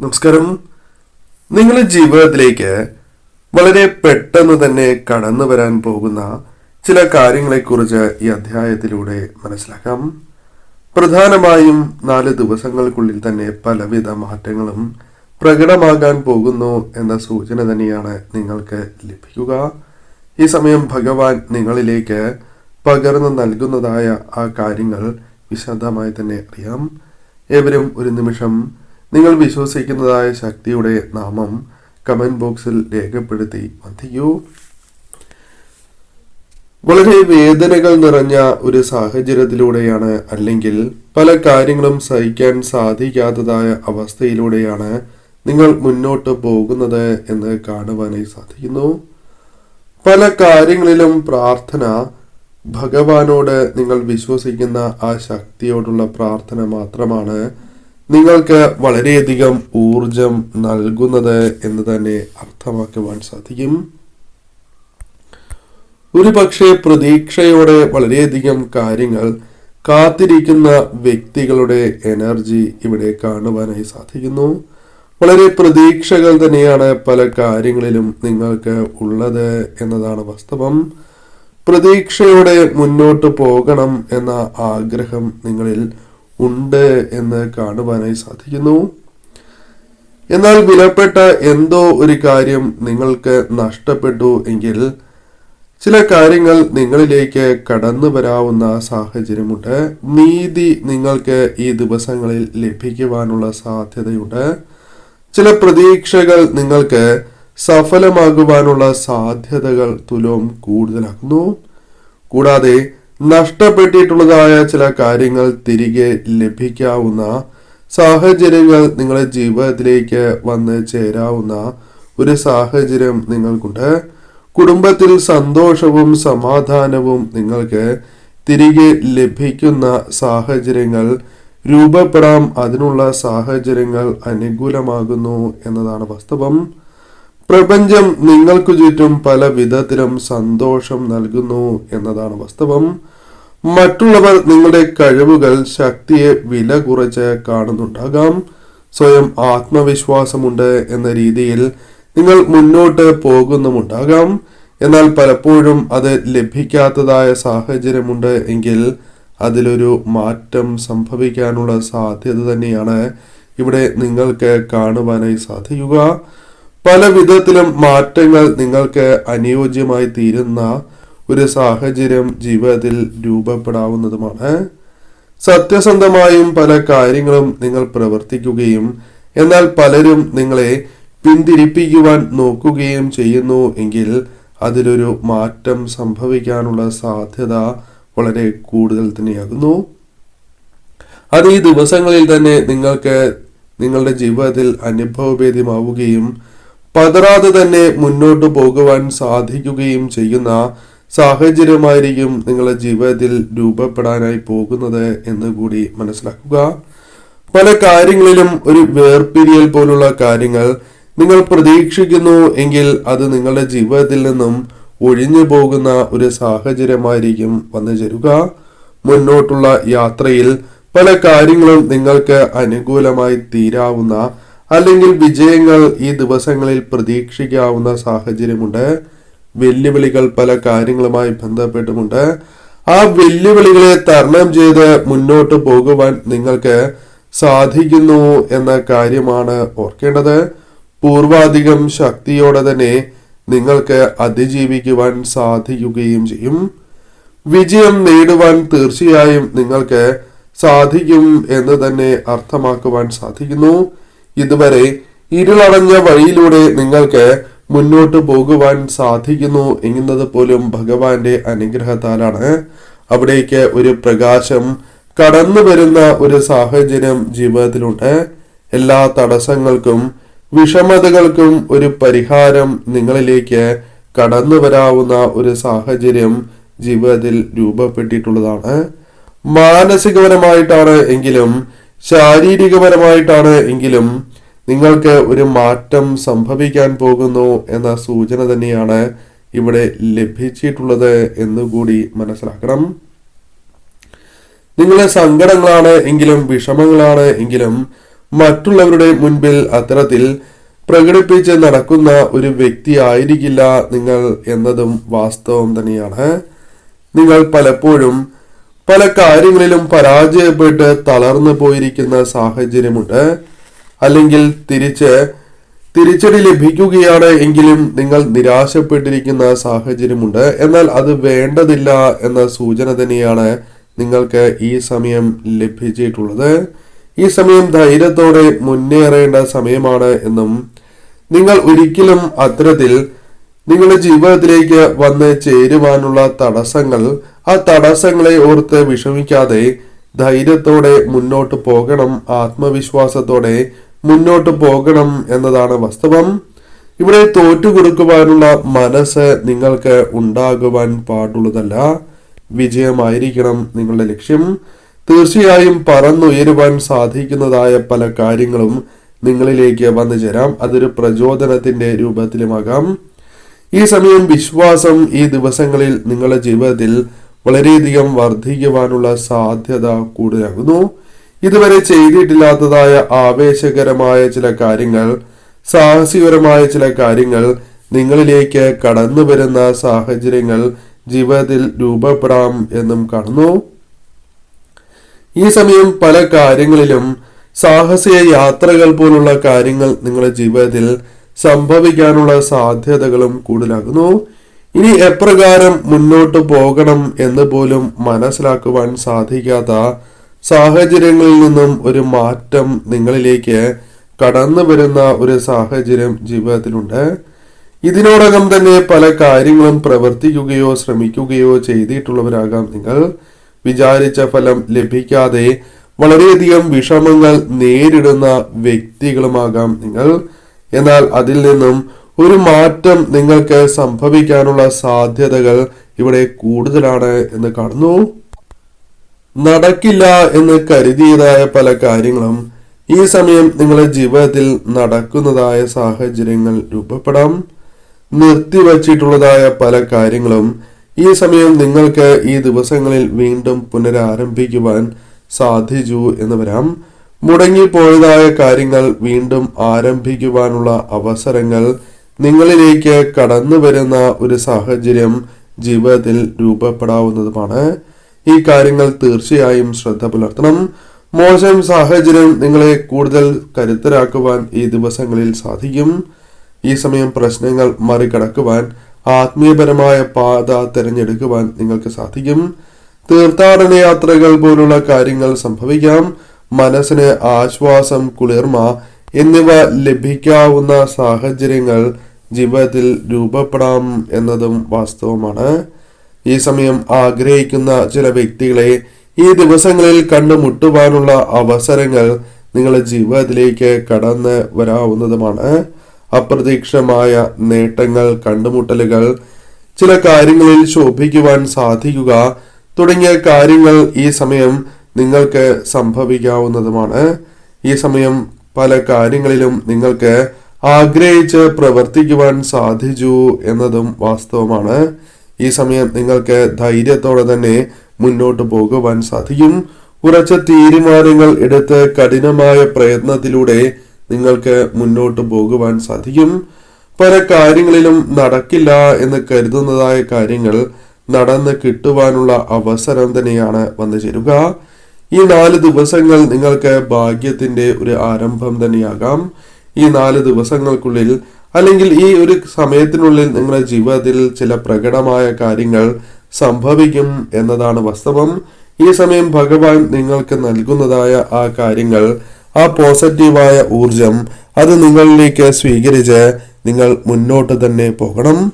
നമസ്കാരം. നിങ്ങളുടെ ജീവിതത്തിലേക്ക് വളരെ പെട്ടെന്ന് തന്നെ കടന്നു വരാൻ പോകുന്ന ചില കാര്യങ്ങളെക്കുറിച്ച് ഈ അധ്യായത്തിലൂടെ മനസ്സിലാക്കാം. പ്രധാനമായും നാല് ദിവസങ്ങൾക്കുള്ളിൽ തന്നെ പലവിധ മാറ്റങ്ങളും പ്രകടമാകാൻ പോകുന്നു എന്ന സൂചന തന്നെയാണ് നിങ്ങൾക്ക് ലഭിക്കുക. ഈ സമയം ഭഗവാൻ നിങ്ങളിലേക്ക് പകർന്നു നൽകുന്നതായ ആ കാര്യങ്ങൾ വിശദമായി തന്നെ അറിയാം. ഏവരും ഒരു നിമിഷം നിങ്ങൾ വിശ്വസിക്കുന്നതായ ശക്തിയുടെ നാമം കമന്റ് ബോക്സിൽ രേഖപ്പെടുത്തി വന്ധിക്കൂ വളരെ വേദനകൾ നിറഞ്ഞ ഒരു സാഹചര്യത്തിലൂടെയാണ് അല്ലെങ്കിൽ പല കാര്യങ്ങളും സഹിക്കാൻ സാധിക്കാത്തതായ അവസ്ഥയിലൂടെയാണ് നിങ്ങൾ മുന്നോട്ട് പോകുന്നത് എന്ന് കാണുവാനായി സാധിക്കുന്നു. പല കാര്യങ്ങളിലും പ്രാർത്ഥന ഭഗവാനോട് നിങ്ങൾ വിശ്വസിക്കുന്ന ആ ശക്തിയോടുള്ള പ്രാർത്ഥന മാത്രമാണ് നിങ്ങൾക്ക് വളരെയധികം ഊർജം നൽകുന്നത് എന്ന് തന്നെ അർത്ഥമാക്കുവാൻ സാധിക്കും. ഒരു പക്ഷേ പ്രതീക്ഷയോടെ വളരെയധികം കാര്യങ്ങൾ കാത്തിരിക്കുന്ന വ്യക്തികളുടെ എനർജി ഇവിടെ കാണുവാനായി സാധിക്കുന്നു. വളരെ പ്രതീക്ഷകൾ തന്നെയാണ് പല കാര്യങ്ങളിലും നിങ്ങൾക്ക് ഉള്ളത് എന്നതാണ് വാസ്തവം. പ്രതീക്ഷയോടെ മുന്നോട്ട് പോകണം എന്ന ആഗ്രഹം നിങ്ങളിൽ ഉണ്ട് എന്ന് കാണുവാനായി സാധിക്കുന്നു. എന്നാൽ വിലപ്പെട്ട എന്തോ ഒരു കാര്യം നിങ്ങൾക്ക് നഷ്ടപ്പെട്ടു എങ്കിൽ ചില കാര്യങ്ങൾ നിങ്ങളിലേക്ക് കടന്നു വരാവുന്ന സാഹചര്യമുണ്ട്. നീതി നിങ്ങൾക്ക് ഈ ദിവസങ്ങളിൽ ലഭിക്കുവാനുള്ള സാധ്യതയുണ്ട്. ചില പ്രതീക്ഷകൾ നിങ്ങൾക്ക് സഫലമാകുവാനുള്ള സാധ്യതകൾ തുലവും കൂടുതലാകുന്നു കൂടാതെ നഷ്ടപ്പെട്ടിട്ടുള്ളതായ ചില കാര്യങ്ങൾ തിരികെ ലഭിക്കാവുന്ന സാഹചര്യങ്ങൾ നിങ്ങളുടെ ജീവിതത്തിലേക്ക് വന്ന് ചേരാവുന്ന ഒരു സാഹചര്യം നിങ്ങൾക്കുണ്ട്. കുടുംബത്തിൽ സന്തോഷവും സമാധാനവും നിങ്ങൾക്ക് തിരികെ ലഭിക്കുന്ന സാഹചര്യങ്ങൾ രൂപപ്പെടാം. അതിനുള്ള സാഹചര്യങ്ങൾ അനുകൂലമാകുന്നു എന്നതാണ് വാസ്തവം. പ്രപഞ്ചം നിങ്ങൾക്കു ചുറ്റും പല വിധത്തിലും സന്തോഷം നൽകുന്നു എന്നതാണ് വാസ്തവം. മറ്റുള്ളവർ നിങ്ങളുടെ കഴിവുകൾ ശക്തിയെ വില കുറച്ച് കാണുന്നുണ്ടാകാം. സ്വയം ആത്മവിശ്വാസമുണ്ട് എന്ന രീതിയിൽ നിങ്ങൾ മുന്നോട്ട് പോകുന്നുമുണ്ടാകാം. എന്നാൽ പലപ്പോഴും അത് ലഭിക്കാത്തതായ സാഹചര്യമുണ്ട് എങ്കിൽ അതിലൊരു മാറ്റം സംഭവിക്കാനുള്ള സാധ്യത തന്നെയാണ് ഇവിടെ നിങ്ങൾക്ക് കാണുവാനായി സാധിക്കുക. പല വിധത്തിലും മാറ്റങ്ങൾ നിങ്ങൾക്ക് അനുയോജ്യമായി തീരുന്ന ഒരു സാഹചര്യം ജീവിതത്തിൽ രൂപപ്പെടാവുന്നതുമാണ്. സത്യസന്ധമായും പല കാര്യങ്ങളും നിങ്ങൾ പ്രവർത്തിക്കുകയും എന്നാൽ പലരും നിങ്ങളെ പിന്തിരിപ്പിക്കുവാൻ നോക്കുകയും ചെയ്യുന്നു എങ്കിൽ അതിലൊരു മാറ്റം സംഭവിക്കാനുള്ള സാധ്യത വളരെ കൂടുതൽ തന്നെയാകുന്നു. അത് ഈ ദിവസങ്ങളിൽ തന്നെ നിങ്ങൾക്ക് നിങ്ങളുടെ ജീവിതത്തിൽ അനുഭവഭേദ്യമാവുകയും പതറാതെ തന്നെ മുന്നോട്ട് പോകുവാൻ സാധിക്കുകയും ചെയ്യുന്ന സാഹചര്യമായിരിക്കും നിങ്ങളുടെ ജീവിതത്തിൽ രൂപപ്പെടാനായി പോകുന്നത് എന്ന് കൂടി മനസ്സിലാക്കുക. പല കാര്യങ്ങളിലും ഒരു വേർപിരിയൽ പോലുള്ള കാര്യങ്ങൾ നിങ്ങൾ പ്രതീക്ഷിക്കുന്നു എങ്കിൽ അത് നിങ്ങളുടെ ജീവിതത്തിൽ നിന്നും ഒഴിഞ്ഞു പോകുന്ന ഒരു സാഹചര്യമായിരിക്കും വന്നു ചേരുക. മുന്നോട്ടുള്ള യാത്രയിൽ പല കാര്യങ്ങളും നിങ്ങൾക്ക് അനുകൂലമായി തീരാവുന്ന അല്ലെങ്കിൽ വിജയങ്ങൾ ഈ ദിവസങ്ങളിൽ പ്രതീക്ഷിക്കാവുന്ന സാഹചര്യമുണ്ട്. വെല്ലുവിളികൾ പല കാര്യങ്ങളുമായി ബന്ധപ്പെട്ടുമുണ്ട്. ആ വെല്ലുവിളികളെ തരണം ചെയ്ത് മുന്നോട്ട് പോകുവാൻ നിങ്ങൾക്ക് സാധിക്കുന്നു എന്ന കാര്യമാണ് ഓർക്കേണ്ടത്. പൂർവാധികം ശക്തിയോടെ തന്നെ നിങ്ങൾക്ക് അതിജീവിക്കുവാൻ സാധിക്കുകയും ചെയ്യും. വിജയം നേടുവാൻ തീർച്ചയായും നിങ്ങൾക്ക് സാധിക്കും എന്ന് തന്നെ അർത്ഥമാക്കുവാൻ സാധിക്കുന്നു. ഇതുവരെ ഇരുളടഞ്ഞ വഴിയിലൂടെ നിങ്ങൾക്ക് മുന്നോട്ട് പോകുവാൻ സാധിക്കുന്നു എന്നത് പോലും ഭഗവാന്റെ അനുഗ്രഹത്താലാണ്. അവിടേക്ക് ഒരു പ്രകാശം കടന്നു വരുന്ന ഒരു സാഹചര്യം ജീവിതത്തിലുണ്ട്. എല്ലാ തടസ്സങ്ങൾക്കും വിഷമതകൾക്കും ഒരു പരിഹാരം നിങ്ങളിലേക്ക് കടന്നു വരാവുന്ന ഒരു സാഹചര്യം ജീവിതത്തിൽ രൂപപ്പെട്ടിട്ടുള്ളതാണ്. മാനസികപരമായിട്ടാണ് എങ്കിലും ശാരീരികപരമായിട്ടാണ് എങ്കിലും നിങ്ങൾക്ക് ഒരു മാറ്റം സംഭവിക്കാൻ പോകുന്നു എന്ന സൂചന തന്നെയാണ് ഇവിടെ ലഭിച്ചിട്ടുള്ളത് എന്നുകൂടി മനസ്സിലാക്കണം. നിങ്ങളെ സങ്കടങ്ങളാണ് എങ്കിലും വിഷമങ്ങളാണ് എങ്കിലും മറ്റുള്ളവരുടെ മുൻപിൽ അത്തരത്തിൽ പ്രകടിപ്പിച്ച് നടക്കുന്ന ഒരു വ്യക്തി ആയിരിക്കില്ല നിങ്ങൾ എന്നതും വാസ്തവം തന്നെയാണ്. നിങ്ങൾ പലപ്പോഴും പല കാര്യങ്ങളിലും പരാജയപ്പെട്ട് തളർന്നു പോയിരിക്കുന്ന സാഹചര്യമുണ്ട്. അല്ലെങ്കിൽ തിരിച്ച് തിരിച്ചടി ലഭിക്കുകയാണ് എങ്കിലും നിങ്ങൾ നിരാശപ്പെട്ടിരിക്കുന്ന സാഹചര്യമുണ്ട്. എന്നാൽ അത് വേണ്ടതില്ല എന്ന സൂചന തന്നെയാണ് നിങ്ങൾക്ക് ഈ സമയം ലഭിച്ചിട്ടുള്ളത്. ഈ സമയം ധൈര്യത്തോടെ മുന്നേറേണ്ട സമയമാണ് എന്നും നിങ്ങൾ ഒരിക്കലും അത്തരത്തിൽ നിങ്ങളുടെ ജീവിതത്തിലേക്ക് വന്ന് ചേരുവാനുള്ള തടസ്സങ്ങൾ ആ തടസ്സങ്ങളെ ഓർത്ത് വിഷമിക്കാതെ ധൈര്യത്തോടെ മുന്നോട്ട് പോകണം ആത്മവിശ്വാസത്തോടെ മുന്നോട്ട് പോകണം എന്നതാണ് വാസ്തവം. ഇവിടെ തോറ്റുകൊടുക്കുവാനുള്ള മനസ്സ് നിങ്ങൾക്ക് ഉണ്ടാകുവാൻ പാടുള്ളതല്ല. വിജയമായിരിക്കണം നിങ്ങളുടെ ലക്ഷ്യം. തീർച്ചയായും പറന്നുയരുവാൻ സാധിക്കുന്നതായ പല കാര്യങ്ങളും നിങ്ങളിലേക്ക് വന്നു ചേരാം. അതൊരു പ്രചോദനത്തിന്റെ രൂപത്തിലുമാകാം. ഈ സമയം വിശ്വാസം ഈ ദിവസങ്ങളിൽ നിങ്ങളുടെ ജീവിതത്തിൽ വളരെയധികം വർദ്ധിക്കുവാനുള്ള സാധ്യത കൂടുതലാകുന്നു. ഇതുവരെ ചെയ്തിട്ടില്ലാത്തതായ ആവേശകരമായ ചില കാര്യങ്ങൾ സാഹസികരമായ ചില കാര്യങ്ങൾ നിങ്ങളിലേക്ക് കടന്നു വരുന്ന സാഹചര്യങ്ങൾ ജീവിതത്തിൽ രൂപപ്പെടാം എന്നും കാണുന്നു. ഈ സമയം പല കാര്യങ്ങളിലും സാഹസിക യാത്രകൾ പോലുള്ള കാര്യങ്ങൾ നിങ്ങളുടെ ജീവിതത്തിൽ സംഭവിക്കാനുള്ള സാധ്യതകളും കൂടുതലാകുന്നു. ഇനി എപ്രകാരം മുന്നോട്ട് പോകണം എന്ന് പോലും മനസ്സിലാക്കുവാൻ സാധിക്കാത്ത സാഹചര്യങ്ങളിൽ നിന്നും ഒരു മാറ്റം നിങ്ങളിലേക്ക് കടന്നു വരുന്ന ഒരു സാഹചര്യം ജീവിതത്തിലുണ്ട്. ഇതിനോടകം തന്നെ പല കാര്യങ്ങളും പ്രവർത്തിക്കുകയോ ശ്രമിക്കുകയോ ചെയ്തിട്ടുള്ളവരാകാം നിങ്ങൾ. വിചാരിച്ച ഫലം ലഭിക്കാതെ വളരെയധികം വിഷമങ്ങൾ നേരിടുന്ന വ്യക്തികളുമാകാം നിങ്ങൾ. എന്നാൽ അതിൽ നിന്നും ഒരു മാറ്റം നിങ്ങൾക്ക് സംഭവിക്കാനുള്ള സാധ്യതകൾ ഇവിടെ കൂടുതലാണ് എന്ന് കാണുന്നു. നടക്കില്ല എന്ന് കരുതിയതായ പല കാര്യങ്ങളും ഈ സമയം നിങ്ങളുടെ ജീവിതത്തിൽ നടക്കുന്നതായ സാഹചര്യങ്ങൾ രൂപപ്പെടാം. നിർത്തിവച്ചിട്ടുള്ളതായ പല കാര്യങ്ങളും ഈ സമയം നിങ്ങൾക്ക് ഈ ദിവസങ്ങളിൽ വീണ്ടും പുനരാരംഭിക്കുവാൻ സാധിച്ചു എന്ന് വരാം. മുടങ്ങിപ്പോയതായ കാര്യങ്ങൾ വീണ്ടും ആരംഭിക്കുവാനുള്ള അവസരങ്ങൾ നിങ്ങളിലേക്ക് കടന്നു വരുന്ന ഒരു സാഹചര്യം ജീവിതത്തിൽ രൂപപ്പെടാവുന്നതുമാണ്. ഈ കാര്യങ്ങൾ തീർച്ചയായും ശ്രദ്ധ പുലർത്തണം. മോശം സാഹചര്യം നിങ്ങളെ കൂടുതൽ കരുത്തരാക്കുവാൻ ഈ ദിവസങ്ങളിൽ സാധിക്കും. ഈ സമയം പ്രശ്നങ്ങൾ മറികടക്കുവാൻ ആത്മീയപരമായ പാത തിരഞ്ഞെടുക്കുവാൻ നിങ്ങൾക്ക് സാധിക്കും. തീർത്ഥാടന യാത്രകൾ പോലുള്ള കാര്യങ്ങൾ സംഭവിക്കാം. മനസ്സിന് ആശ്വാസം കുളിർമ എന്നിവ ലഭിക്കാവുന്ന സാഹചര്യങ്ങൾ ജീവിതത്തിൽ രൂപപ്പെടാം എന്നതും വാസ്തവമാണ്. ഈ സമയം ആഗ്രഹിക്കുന്ന ചില വ്യക്തികളെ ഈ ദിവസങ്ങളിൽ കണ്ടുമുട്ടുവാനുള്ള അവസരങ്ങൾ നിങ്ങളുടെ ജീവിതത്തിലേക്ക് കടന്ന് വരാവുന്നതുമാണ്. അപ്രതീക്ഷിതമായ നേട്ടങ്ങൾ കണ്ടുമുട്ടലുകൾ ചില കാര്യങ്ങളിൽ ശോഭിക്കുവാൻ സാധിക്കുക തുടങ്ങിയ കാര്യങ്ങൾ ഈ സമയം നിങ്ങൾക്ക് സംഭവിക്കാവുന്നതുമാണ്. ഈ സമയം പല കാര്യങ്ങളിലും നിങ്ങൾക്ക് ആഗ്രഹിച്ച് പ്രവർത്തിക്കുവാൻ സാധിച്ചു എന്നതും വാസ്തവമാണ്. ഈ സമയം നിങ്ങൾക്ക് ധൈര്യത്തോടെ തന്നെ മുന്നോട്ട് പോകുവാൻ സാധിക്കും. ഉറച്ച തീരുമാനങ്ങൾ എടുത്ത് കഠിനമായ പ്രയത്നത്തിലൂടെ നിങ്ങൾക്ക് മുന്നോട്ട് പോകുവാൻ സാധിക്കും. പല കാര്യങ്ങളിലും നടക്കില്ല എന്ന് കരുതുന്നതായ കാര്യങ്ങൾ നടന്ന് കിട്ടുവാനുള്ള അവസരം തന്നെയാണ് വന്നു ചേരുക ഈ നാല് ദിവസങ്ങൾ നിങ്ങൾക്ക് ഭാഗ്യത്തിന്റെ ഒരു ആരംഭം തന്നെയാകാം. ഈ നാല് ദിവസങ്ങൾക്കുള്ളിൽ അല്ലെങ്കിൽ ഈ ഒരു സമയത്തിനുള്ളിൽ നിങ്ങളുടെ ജീവിതത്തിൽ ചില പ്രകടമായ കാര്യങ്ങൾ സംഭവിക്കും എന്നതാണ് വാസ്തവം. ഈ സമയം ഭഗവാൻ നിങ്ങൾക്ക് നൽകുന്നതായ ആ കാര്യങ്ങൾ ആ പോസിറ്റീവായ ഊർജം അത് നിങ്ങളിലേക്ക് സ്വീകരിച്ച് നിങ്ങൾ മുന്നോട്ട് തന്നെ പോകണം.